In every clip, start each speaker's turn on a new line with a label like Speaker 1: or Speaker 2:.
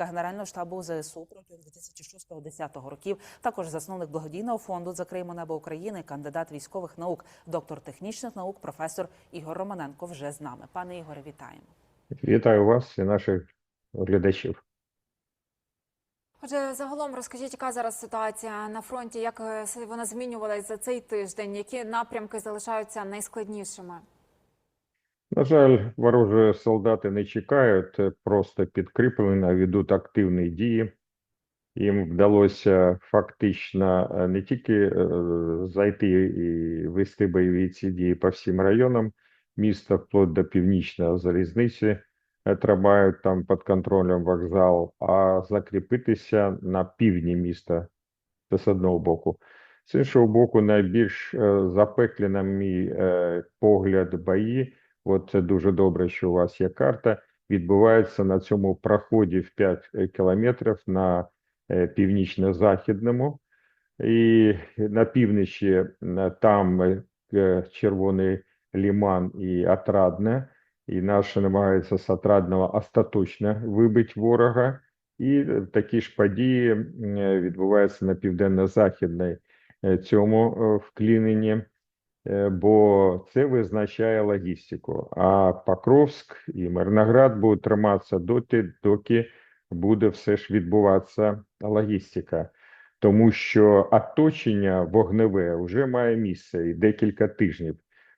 Speaker 1: начальника генерального штабу ЗСУ протягом 2006-2010 років. Також засновник благодійного фонду Закриємо небо України, кандидат військових наук, доктор технічних наук, професор Ігор Романенко вже з нами. Пане Ігоре, вітаємо.
Speaker 2: Вітаю вас і наших глядачів.
Speaker 3: Отже, загалом розкажіть, яка зараз ситуація на фронті, як е, вона змінювалась за цей тиждень, які напрямки залишаються найскладнішими?
Speaker 2: На жаль, ворожі солдати не чекають просто підкріплення, ведуть активні дії. Їм вдалося фактично е, не тільки е, зайти і вести бойові ці дії по всім районам міста, вплоть до північної залізниці, е, тримають там під контролем вокзал, а закріпитися на півдні міста. Це з одного боку. З іншого боку, найбільш запеклі, на мій погляд, бої. От це дуже добре, що у вас є карта. Відбувається на цьому проході в 5 кілометрів на е, північно-західному. І на півночі е, там е, Червоний Ліман і Отрадне. І наші намагаються з Отрадного остаточно вибити ворога. І е, такі ж події е, відбуваються на південно-західній е, цьому е, вкліненні, е, бо це визначає логістику. А Покровськ і Мирноград будуть триматися доти, доки буде все ж відбуватися логістика. Тому що оточення вогневе вже має місце і декілька тижнів.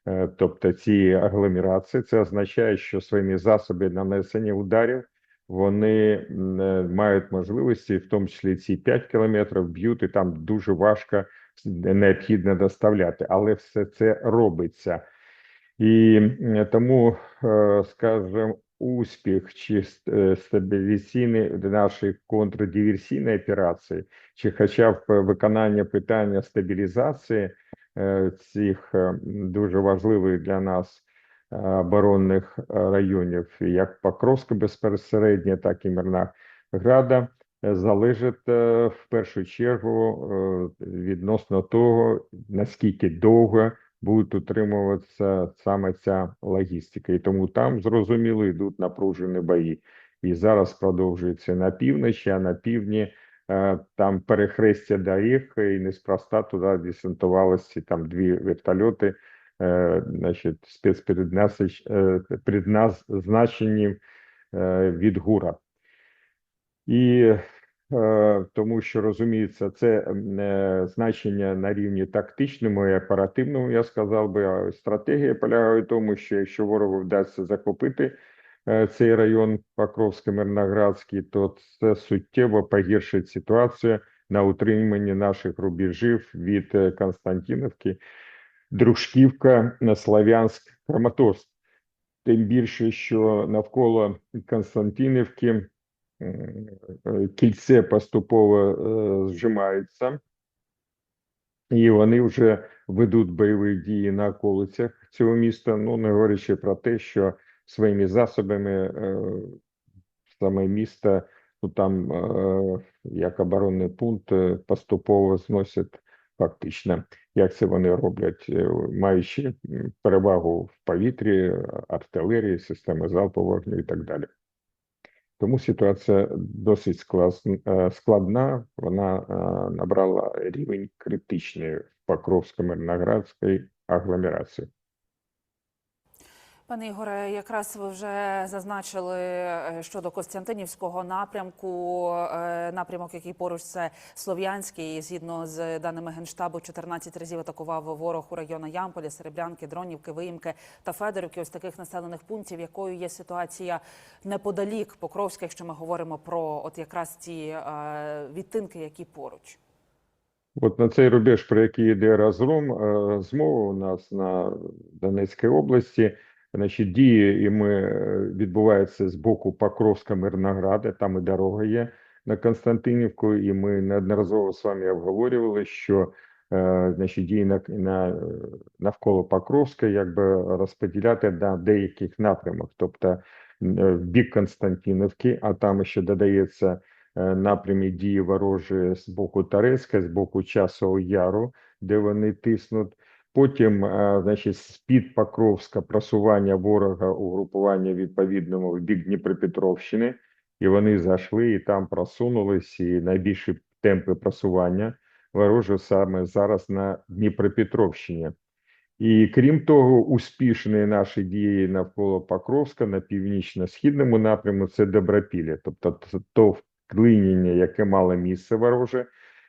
Speaker 2: Е, Тобто ці агломерації, це означає, що своїми засобами нанесення ударів вони е, мають можливості, в тому числі ці 5 кілометрів б'ють, і там дуже важко необхідно доставляти, але все це робиться. І тому, е, скажімо, успіх чи е, стабілізаційний нашої контрдиверсійної операції, чи хоча б виконання питання стабілізації цих дуже важливих для нас оборонних е, районів, як Покровська безпосередньо, так і Мирнограда, е, залежить е, в першу чергу е, відносно того, наскільки довго буде утримуватися саме ця логістика. І тому там, зрозуміло, йдуть напружені бої. І зараз продовжується на півночі, а на півдні е, там перехрестя доріг, і неспроста туди десантувалися там дві вертольоти, е, значить, спецпредназнач- е, е, від ГУРа. І е, тому що розуміється, це е, значення на рівні тактичному і оперативному, я сказав би, а стратегія полягає в тому, що якщо ворогу вдасться захопити е, цей район Покровський Мирноградський, то це суттєво погіршить ситуацію на утриманні наших рубежів від е, Константинівки, Дружківка, Слов'янськ, Краматорськ. Тим більше, що навколо Константинівки е, кільце поступово е, зжимається, і вони вже ведуть бойові дії на околицях цього міста. Ну не говорячи про те, що своїми засобами е, саме місто, ну там як оборонний пункт поступово зносять фактично, як це вони роблять, е, маючи перевагу в повітрі, артилерії, системи залпового вогню і так далі. Тому ситуація досить е, складна. Вона е, набрала рівень критичний в Покровсько-Мирноградській агломерації.
Speaker 1: Пане Ігоре, якраз ви вже зазначили е, щодо Костянтинівського напрямку, е, напрямок, який поруч це Слов'янський, згідно з даними Генштабу, 14 разів атакував ворог у райони Ямполя, Серебрянки, Дронівки, Виїмки та Федорівки. Ось таких населених пунктів, якою є ситуація неподалік Покровська, якщо ми говоримо про от якраз ці е, відтинки, які поруч.
Speaker 2: От на цей рубеж, про який йде розгром, е, змова у нас на Донецькій області, значить, дії ми е, відбуваються з боку Покровська Мирнограда, там і дорога є на Константинівку, і ми неодноразово з вами обговорювали, що е, значить, дії на, на, навколо Покровська якби розподіляти на деяких напрямах, тобто е, в бік Константинівки, а там ще додається напрямі дії ворожі з боку Тарецька, з боку Часового Яру, де вони тиснуть. Потім, е, значить, з-під Покровська просування ворога угрупування відповідному в бік Дніпропетровщини, і вони зайшли і там просунулись, і найбільші темпи просування ворожі саме зараз на Дніпропетровщині. І крім того, успішні наші дії навколо Покровська на північно-східному напрямку це Добропілля, тобто то вклинення, яке мало місце вороже,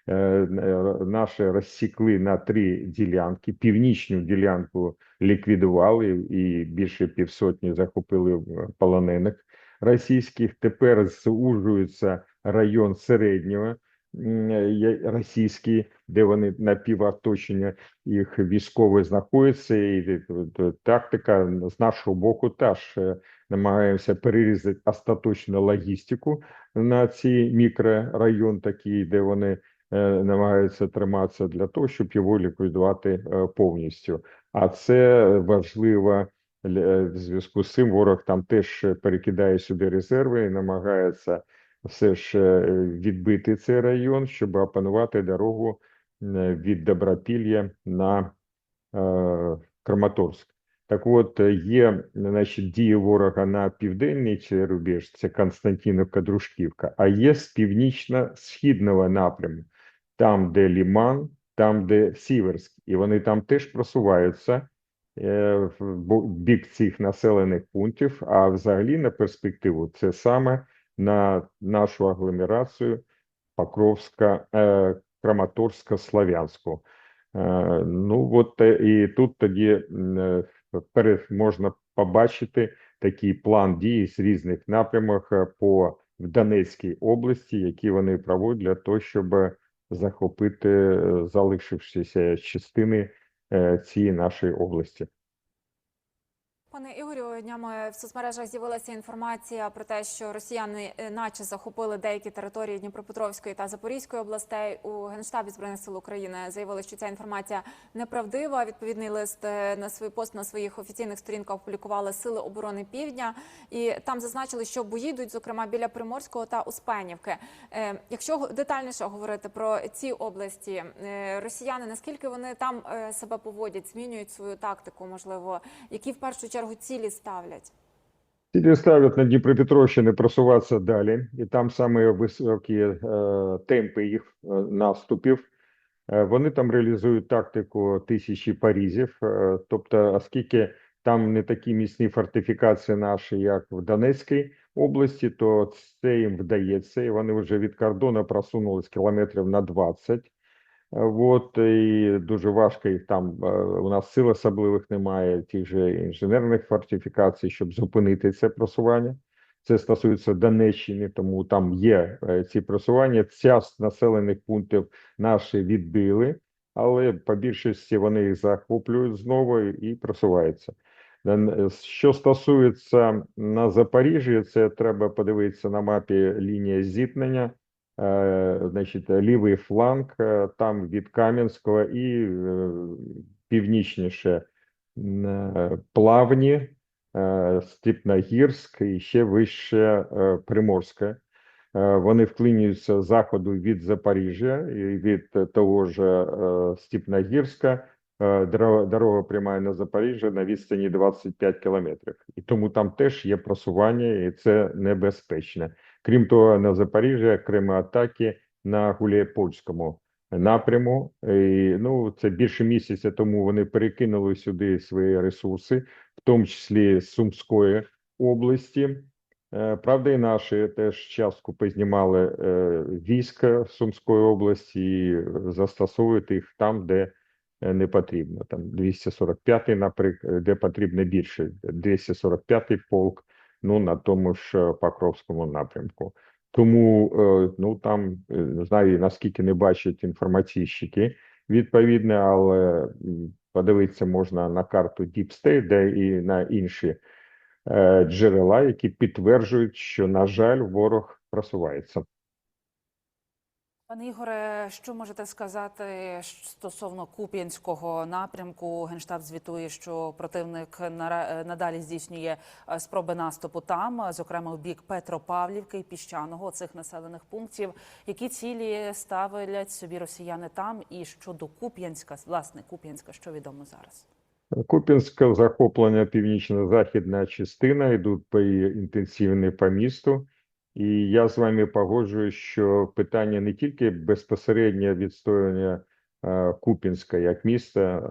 Speaker 2: наші розсікли на три ділянки. Північну ділянку ліквідували і більше півсотні захопили в полонених російських. Тепер звужується район середнього російський, де вони напівоточення їх військові знаходяться, і е, е, тактика з нашого боку теж е, намагаємося перерізати остаточно логістику на цей мікрорайон, такий, де вони е, намагаються триматися для того, щоб його ліквідувати е, повністю. А це важливо для- в зв'язку з цим. Ворог там теж перекидає сюди резерви і намагається все ж е, відбити цей район, щоб опанувати дорогу е, від Добропілля на е, Краматорськ. Так от, е, є значить, дії ворога на південній цей рубеж, це Константинівка, Дружківка, а є з північно-східного напряму, там, де Ліман, там, де Сіверськ, і вони там теж просуваються е, в бік цих населених пунктів, а взагалі на перспективу це саме на нашу агломерацію Покровська, е, Краматорська, Славянську. Е, Ну, от і тут тоді можна побачити такий план дії з різних напрямок по в Донецькій області, які вони проводять для того, щоб захопити е, залишившіся частини е, цієї нашої області.
Speaker 3: Пане Ігорю, днями в соцмережах з'явилася інформація про те, що росіяни е, наче захопили деякі території Дніпропетровської та Запорізької областей. У генштабі збройних сил України заявили, що ця інформація неправдива. Відповідний лист е, на свій пост на своїх офіційних сторінках опублікували Сили оборони Півдня, і там зазначили, що бої йдуть, зокрема біля Приморського та Успенівки. Е, Якщо детальніше говорити про ці області, росіяни наскільки вони там себе поводять, змінюють свою тактику, можливо, які в першу чергу цілі ставлять?
Speaker 2: Цілі ставлять на Дніпропетровщини просуватися далі, і там саме високі е, темпи їх е, наступів. Е, вони там реалізують тактику тисячі парізів. Е, тобто, оскільки там не такі міцні фортифікації наші, як в Донецькій області, то це їм вдається, і вони вже від кордону просунулись кілометрів на 20. От і дуже важко їх там. е, У нас сил особливих немає, тих же інженерних фортифікацій, щоб зупинити це просування. Це стосується Донеччини, тому там є е, ці просування. Ця населених пунктів наші відбили, але по більшості вони їх захоплюють знову і просуваються. Е, Що стосується на Запоріжжі, це треба подивитися на мапі лінія зіткнення. Е, значить, лівий фланг е, там від Кам'янського і е, північніше Плавні, Степногірськ і ще вище Приморське. Вони вклинюються заходу від Запоріжжя і від того ж Степногірська. Дорога, пряма на Запоріжжя на відстані 25 кілометрів. І тому там теж є просування, і це небезпечно. Крім того, на Запоріжжя окремі атаки на Гуляйпольському напряму. І, ну, це більше місяця тому вони перекинули сюди свої ресурси, в тому числі з Сумської області. Е, Правда, і наші теж частку познімали е, війська Сумської області і застосовують їх там, де е, не потрібно. Там 245-й, наприклад, де потрібно більше, 245-й полк, ну на тому ж е, Покровському напрямку. Тому е, ну там е, не знаю наскільки не бачать інформаційщики відповідне, але подивитися можна на карту State, де і на інші джерела, які підтверджують, що на жаль, ворог просувається.
Speaker 1: Пане Ігоре, що можете сказати стосовно Куп'янського напрямку? Генштаб звітує, що противник нара- надалі здійснює е, спроби наступу там, е, зокрема в бік Петропавлівки і Піщаного цих населених пунктів. Які цілі ставлять собі росіяни там? І щодо Куп'янська, власне, Куп'янська, що відомо зараз?
Speaker 2: Куп'янське захоплення північно-західна частина йдуть бої інтенсивні по місту, І я з вами погоджуюсь, що питання не тільки безпосередньо відстоювання Куп'янська як міста,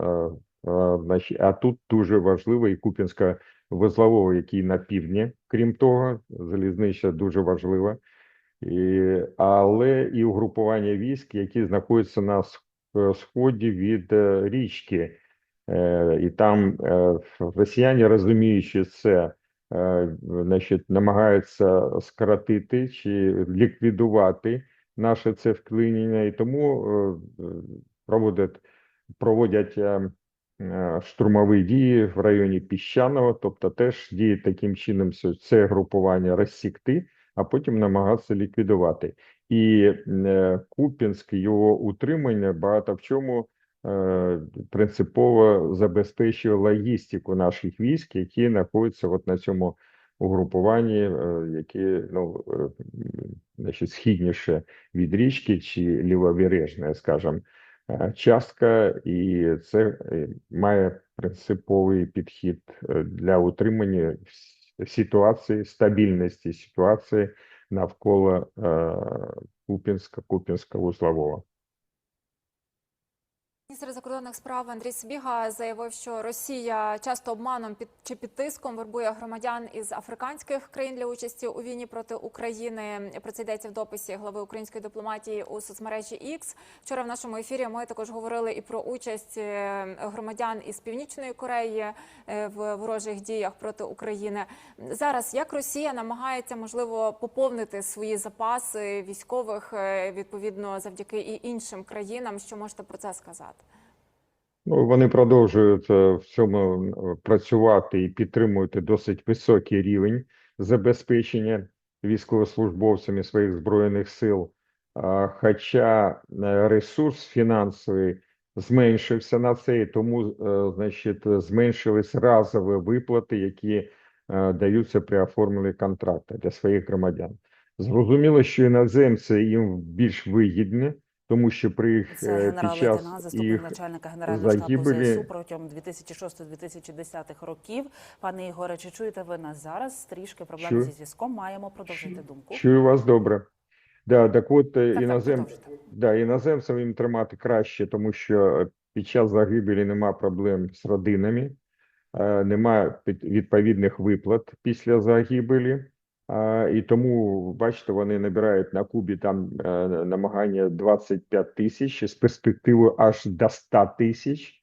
Speaker 2: а тут дуже важливо і Куп'янська вузлового, який на півдні. Крім того, залізнича дуже важлива. І, але і угрупування військ, які знаходяться на е, сході від е, річки. Е, І там росіяни, розуміючи це, значить, намагаються скоротити чи ліквідувати наше це вклинення, і тому е, е, проводять, проводять е, е, штурмові дії в районі Піщаного, тобто теж діє таким чином це групування розсікти, а потім намагатися ліквідувати. І е, Куп'янськ, його утримання багато в чому е, принципово забезпечує логістику наших військ, які знаходяться от на цьому угрупуванні, е, які ну, е, значить, східніше від річки чи лівобережне, скажімо, е, частка, і це е, має принциповий підхід е, для утримання ситуації, стабільності ситуації навколо е, Куп'янська, Куп'янська вузлового.
Speaker 3: Міністр закордонних справ Андрій Сибіга заявив, що Росія часто обманом під чи під тиском вербує громадян із африканських країн для участі у війні проти України. Про це йдеться в дописі глави української дипломатії у соцмережі X. Вчора в нашому ефірі ми також говорили і про участь е, громадян із північної Кореї е, в ворожих діях проти України. Зараз як Росія намагається можливо поповнити свої запаси військових е, відповідно завдяки і іншим країнам, що можете про це сказати?
Speaker 2: Ну, вони продовжують е, в цьому е, працювати і підтримують досить високий рівень забезпечення військовослужбовцями своїх збройних сил. Хоча е, ресурс фінансовий зменшився на це, і тому, значить, зменшились разові виплати, які даються при оформленні контракту для своїх громадян. Зрозуміло, що іноземці їм більш вигідні, тому що при їх
Speaker 1: Це
Speaker 2: е, під час
Speaker 1: заступник
Speaker 2: їх
Speaker 1: начальника генерального штабу
Speaker 2: загибелі-
Speaker 1: ЗСУ протягом 2006-2010 років. Пане Ігоре, чи чуєте ви нас зараз? Трішки проблеми
Speaker 2: Чую.
Speaker 1: зі зв'язком. Маємо продовжити думку.
Speaker 2: Чую вас добре. Да, так от е,
Speaker 1: Так, так,
Speaker 2: інозем...
Speaker 1: продовжуйте.
Speaker 2: да, іноземцям їм тримати краще, тому що е, під час загибелі нема проблем з родинами, е, нема відповідних виплат після загибелі. І тому, бачите, вони набирають на Кубі там е, намагання 25 тисяч з перспективою аж до 100 тисяч.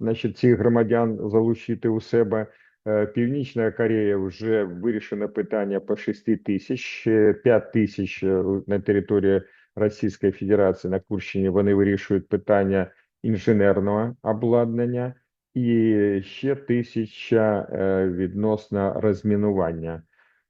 Speaker 2: Значить, цих громадян залучити у себе. Е, Північна Корея вже вирішено питання по 6 тисяч, ще 5 тисяч е, на території Російської Федерації на Курщині. Вони вирішують питання інженерного обладнання і ще тисяча відносно розмінування.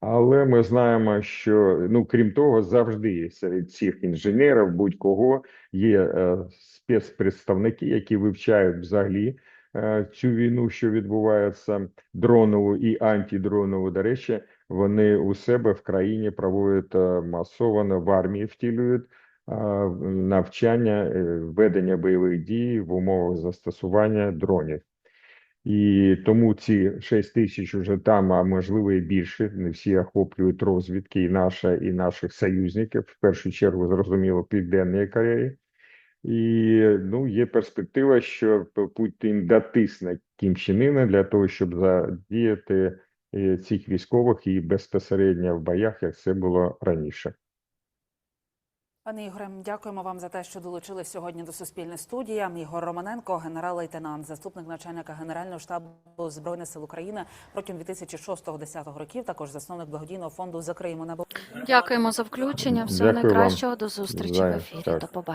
Speaker 2: Але ми знаємо, що ну крім того, завжди серед цих інженерів будь-кого є е, спецпредставники, які вивчають взагалі е, цю війну, що відбувається дронову і антидронову. До речі, вони у себе в країні проводять е, масово в армії втілюють е, навчання е, ведення бойових дій в умовах застосування дронів. І тому ці 6 тисяч уже там, а можливо і більше, не всі охоплюють розвідки і наша, і наших союзників, в першу чергу, зрозуміло, Південної Кореї. І ну, є перспектива, що Путін дотисне Кім Чен Іна для того, щоб задіяти е, цих військових і безпосередньо в боях, як це було раніше.
Speaker 1: Пане Ігоре, дякуємо вам за те, що долучились сьогодні до Суспільної студії. Ігор Романенко, генерал-лейтенант, заступник начальника Генерального штабу Збройних сил України протягом 2006-2010 років. Також засновник благодійного фонду Закриємо на
Speaker 4: Дякуємо за включення. Всього
Speaker 2: вам
Speaker 4: найкращого. До зустрічі в ефірі.
Speaker 2: так.
Speaker 4: До побачення.